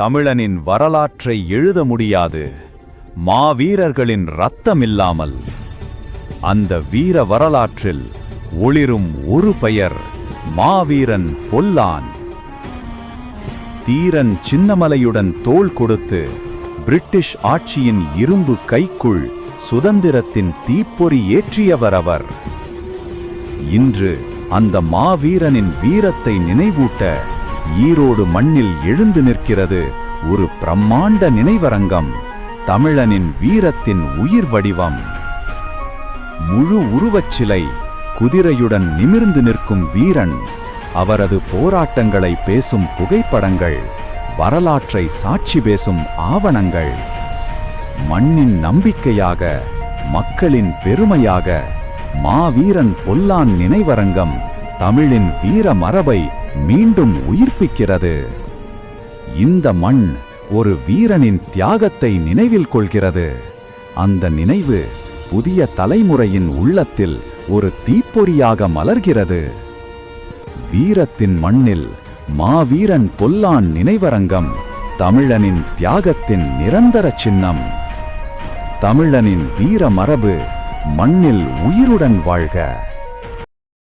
தமிழனின் வரலாற்றை எழுத முடியாது. மாவீரர்களின் இரத்தமில்லாமல். அந்த வீர வரலாற்றில் ஒளிரும் ஒரு பெயர் மாவீரன் பொல்லான். தீரன் சின்னமலையுடன் தோள் கொடுத்து பிரிட்டிஷ் ஆட்சியின் இரும்பு கைக்குள் சுதந்திரத்தின் தீப்பொறி ஏற்றியவர் அவர் இன்று அந்த மாவீரனின் வீரத்தை நினைவூட்ட ஈரோடு மண்ணில் எழுந்து நிற்கிறது ஒரு பிரம்மாண்ட நினைவரங்கம் தமிழனின் வீரத்தின் உயிர் வடிவம். முழு உருவச் சிலை குதிரையுடன் நிமிர்ந்து நிற்கும் வீரன் அவரது போராட்டங்களை பேசும் புகைப்படங்கள் வரலாற்றை சாட்சி பேசும் ஆவணங்கள். மண்ணின் நம்பிக்கையாக மக்களின் பெருமையாக மாவீரன் பொல்லான் நினைவரங்கம் தமிழின் வீர மரபை மீண்டும் உயிர்ப்பிக்கிறது. இந்த மண் ஒரு வீரனின் தியாகத்தை நினைவில் கொள்கிறது. அந்த நினைவு புதிய தலைமுறையின் உள்ளத்தில் ஒரு தீப்பொறியாக மலர்கிறது. வீரத்தின் மண்ணில் மாவீரன் பொல்லான் நினைவரங்கம் தமிழனின் தியாகத்தின் நிரந்தர சின்னம். தமிழனின் வீர மரபு மண்ணில் உயிருடன் வாழ்க.